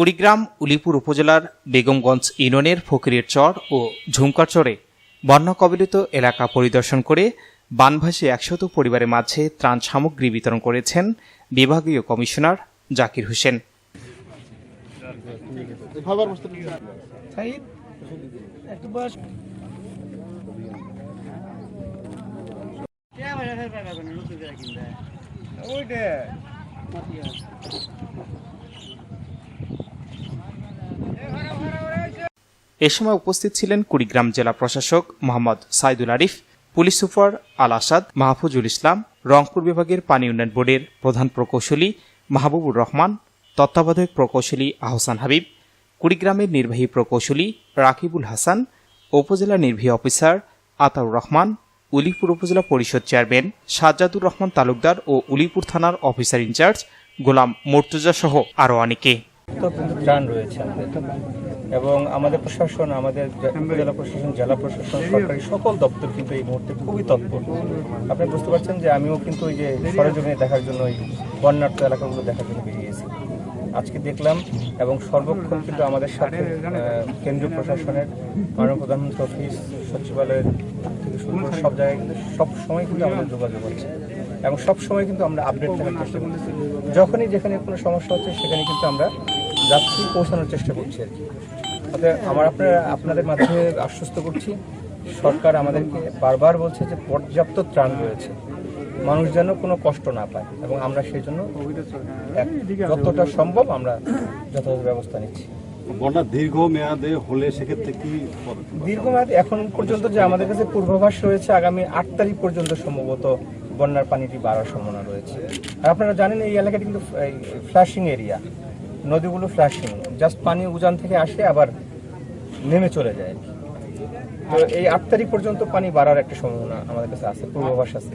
কুড়িগ্রাম, উলিপুর উপজেলার বেগমগঞ্জ ইউনিয়নের ফকিরের চর ও ঝুমকার চরে বন্যা কবলিত এলাকা পরিদর্শন করে বানভাসী একশত পরিবারের মাঝে ত্রাণ সামগ্রী বিতরণ করেছেন বিভাগীয় কমিশনার জাকির হোসেন। এ সময় উপস্থিত ছিলেন কুড়িগ্রাম জেলা প্রশাসক মোহাম্মদ সাইদুল আরিফ, পুলিশ সুপার আল আসাদ, মাহফুজুল ইসলাম, রংপুর বিভাগের পানি উন্নয়ন বোর্ডের প্রধান প্রকৌশলী মাহবুবুর রহমান, তত্ত্বাবধায়ক প্রকৌশলী আহসান হাবিব, কুড়িগ্রামের নির্বাহী প্রকৌশলী রাকিবুল হাসান, উপজেলা নির্বাহী অফিসার আতাউর রহমান, উলিপুর উপজেলা পরিষদ চেয়ারম্যান সাজ্জাদুর রহমান তালুকদার ও উলিপুর থানার অফিসার ইনচার্জ গোলাম মোর্তজা সহ আরও অনেকে। এবং আমাদের প্রশাসন, আমাদের জে- উপজেলা প্রশাসন, জেলা প্রশাসন, সরকারি সকল দপ্তর কিন্তু এই মুহূর্তে খুবই তৎপর। আপনি বুঝতে পারছেন যে আমিও কিন্তু ওই যে সরজমিনে দেখার জন্য ওই বন্যার্থ এলাকাগুলো দেখার জন্য বেরিয়েছি। আজকে দেখলাম এবং সর্বক্ষণ কিন্তু আমাদের সাথে কেন্দ্রীয় প্রশাসনের মাননীয় প্রধানমন্ত্রী অফিস, সচিবালয়ের থেকে শুরু করে সব জায়গায় কিন্তু সব সময় কিন্তু আমাদের যোগাযোগ হচ্ছে এবং সব সময় কিন্তু আমরা আপডেট থাকার চেষ্টা করছি। যখনই যেখানে কোনো সমস্যা হচ্ছে সেখানে কিন্তু আমরা যাচ্ছি পৌঁছানোর চেষ্টা করছি আর কি। অতএব আমার আপনারা আপনাদের মাধ্যমে আশ্বস্ত করছি সরকার আমাদেরকে বারবার বলছে যে পর্যাপ্ত ত্রাণ রয়েছে। মানুষ যেন কোনো কষ্ট না পায় এবং আমরা সেই জন্য যতটা সম্ভব আমরা যথাযথ ব্যবস্থা নিচ্ছি। বন্যা দীর্ঘ মেয়াদে হলে সেক্ষেত্রে কি আছে? এখন পর্যন্ত যে আমাদের কাছে পূর্বাভাস রয়েছে আগামী আট তারিখ পর্যন্ত সম্ভবত বন্যার পানিটি বাড়ার সম্ভাবনা রয়েছে। আর আপনারা জানেন এই এলাকাটি কিন্তু ফ্ল্যাশিং এরিয়া নদীগুলো ফ্ল্যাশিং জাস্ট পানি উজান থেকে আসে, আবার নেমে চলে যায়। তো এই আট তারিখ পর্যন্ত পানি বাড়ার একটা সম্ভাবনা আমাদের কাছে আছে, পূর্বাভাস আছে।